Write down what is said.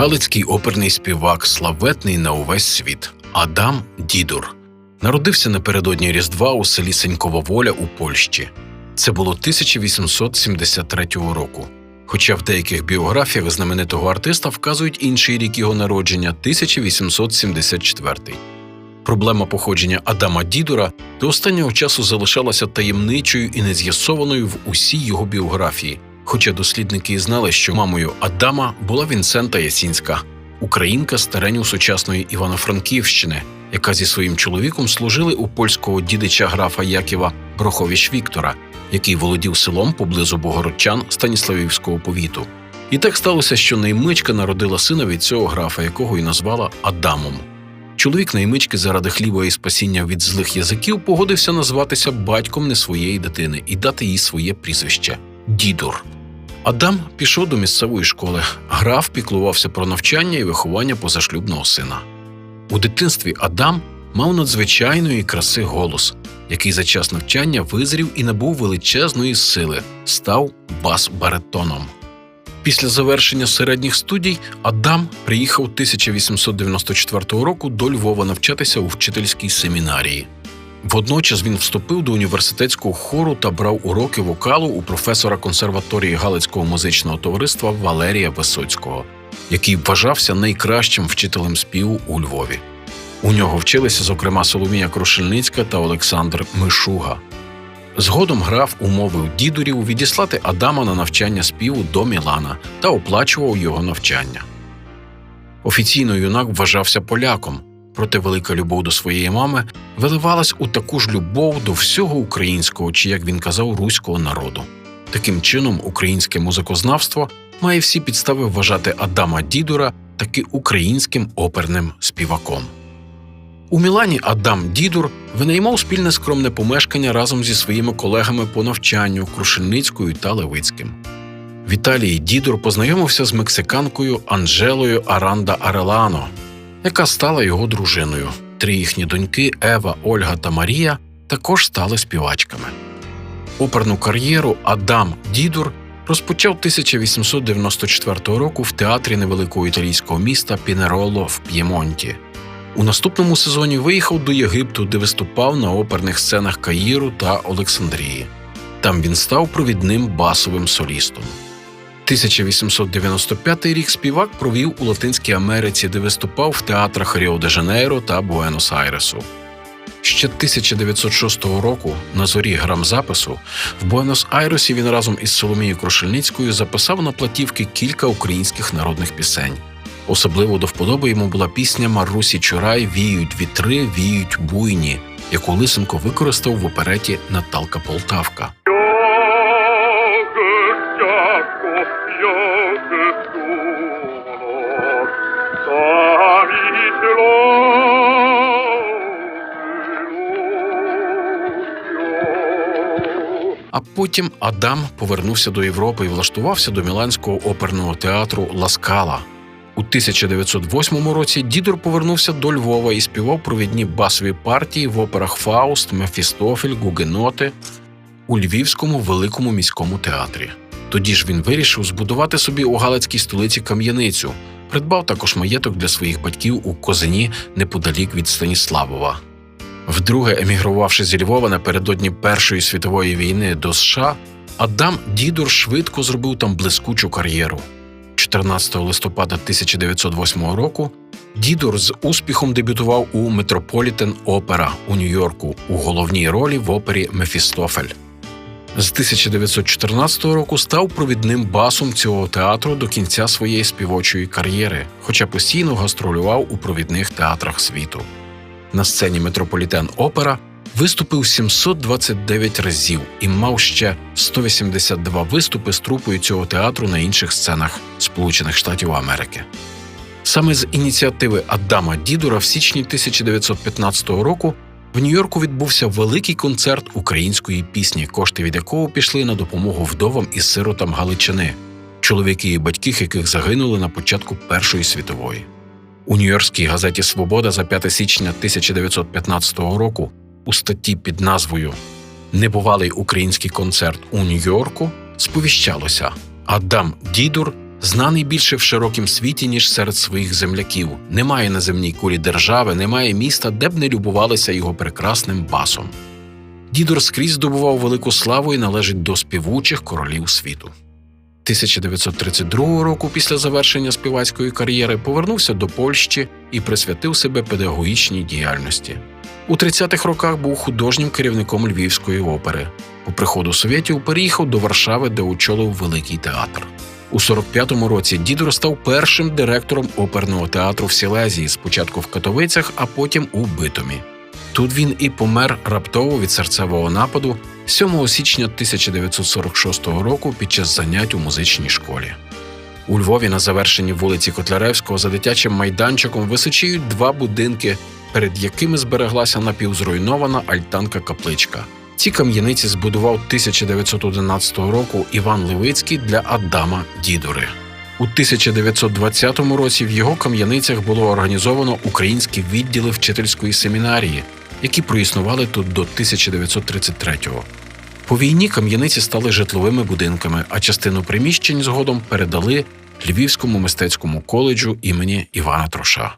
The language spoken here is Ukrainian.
Галицький оперний співак, славетний на увесь світ Адам Дідур. Народився напередодні Різдва у селі Сенькова Воля у Польщі. Це було 1873 року. Хоча в деяких біографіях знаменитого артиста вказують інший рік його народження 1874. Проблема походження Адама Дідура до останнього часу залишалася таємничою і нез'ясованою в усій його біографії. Хоча дослідники і знали, що мамою Адама була Вінсента Ясінська, українка з теренів сучасної Івано-Франківщини, яка зі своїм чоловіком служили у польського дідича графа Яківа Броховіч Віктора, який володів селом поблизу Богородчан Станіславівського повіту. І так сталося, що наймичка народила сина від цього графа, якого й назвала Адамом. Чоловік наймички заради хліба і спасіння від злих язиків погодився назватися батьком не своєї дитини і дати їй своє прізвище Дідур. Адам пішов до місцевої школи, граф піклувався про навчання і виховання позашлюбного сина. У дитинстві Адам мав надзвичайної краси голос, який за час навчання визрів і набув величезної сили, став бас-баритоном. Після завершення середніх студій Адам приїхав 1894 року до Львова навчатися у вчительській семінарії. Водночас він вступив до університетського хору та брав уроки вокалу у професора консерваторії Галицького музичного товариства Валерія Висоцького, який вважався найкращим вчителем співу у Львові. У нього вчилися, зокрема, Соломія Крушельницька та Олександр Мишуга. Згодом граф умовив дідурів відіслати Адама на навчання співу до Мілана та оплачував його навчання. Офіційно юнак вважався поляком, проте велика любов до своєї мами виливалась у таку ж любов до всього українського, чи як він казав, руського народу. Таким чином, українське музикознавство має всі підстави вважати Адама Дідура таки українським оперним співаком. У Мілані Адам Дідур винаймав спільне скромне помешкання разом зі своїми колегами по навчанню Крушельницькою та Левицьким. В Італії Дідур познайомився з мексиканкою Анжелою Аранда Арелано, яка стала його дружиною. Три їхні доньки Ева, Ольга та Марія також стали співачками. Оперну кар'єру Адам Дідур розпочав 1894 року в театрі невеликого італійського міста Пінероло в П'ємонті. У наступному сезоні виїхав до Єгипту, де виступав на оперних сценах Каїру та Олександрії. Там він став провідним басовим солістом. 1895 рік співак провів у Латинській Америці, де виступав в театрах Ріо-де-Жанейро та Буенос-Айресу. Ще 1906 року, на зорі грамзапису, в Буенос-Айресі він разом із Соломією Крушельницькою записав на платівки кілька українських народних пісень. Особливо до вподоби йому була пісня Марусі Чурай Віють вітри, віють буйні, яку Лисенко використав в опереті Наталка Полтавка. А потім Адам повернувся до Європи і влаштувався до Міланського оперного театру Ласкала. У 1908 році Дідор повернувся до Львова і співав провідні басові партії в операх Фауст, Мефістофель, Гугеноти у Львівському великому міському театрі. Тоді ж він вирішив збудувати собі у Галицькій столиці кам'яницю, придбав також маєток для своїх батьків у Козині неподалік від Станіславова. Вдруге, емігрувавши зі Львова напередодні Першої світової війни до США, Адам Дідор швидко зробив там блискучу кар'єру. 14 листопада 1908 року Дідор з успіхом дебютував у Метрополітен Опера у Нью-Йорку у головній ролі в опері Мефістофель. З 1914 року став провідним басом цього театру до кінця своєї співочої кар'єри, хоча постійно гастролював у провідних театрах світу. На сцені Метрополітен Опера виступив 729 разів і мав ще 182 виступи з трупою цього театру на інших сценах Сполучених Штатів Америки. Саме з ініціативи Адама Дідура в січні 1915 року в Нью-Йорку відбувся великий концерт української пісні, кошти від якого пішли на допомогу вдовам і сиротам Галичини, чоловіки і батьки, яких загинули на початку Першої світової. У Нью-Йоркській газеті Свобода за 5 січня 1915 року у статті під назвою Небувалий український концерт у Нью-Йорку сповіщалося Адам Дідур знаний більше в широкім світі, ніж серед своїх земляків. Немає на земній кулі держави, немає міста, де б не любувалися його прекрасним басом. Дідор скрізь здобував велику славу і належить до співучих королів світу. 1932 року, після завершення співацької кар'єри, повернувся до Польщі і присвятив себе педагогічній діяльності. У 30-х роках був художнім керівником Львівської опери. По приходу совєтів переїхав до Варшави, де очолив великий театр. У 45-му році Дідор став першим директором оперного театру в Сілезії, спочатку в Катовицях, а потім у Битомі. Тут він і помер раптово від серцевого нападу 7 січня 1946 року під час занять у музичній школі. У Львові на завершенні вулиці Котляревського за дитячим майданчиком височіють два будинки, перед якими збереглася напівзруйнована альтанка-капличка. Ці кам'яниці збудував 1911 року Іван Левицький для Адама Дідури. У 1920 році в його кам'яницях було організовано українські відділи вчительської семінарії, які проіснували тут до 1933-го. По війні кам'яниці стали житловими будинками, а частину приміщень згодом передали Львівському мистецькому коледжу імені Івана Троша.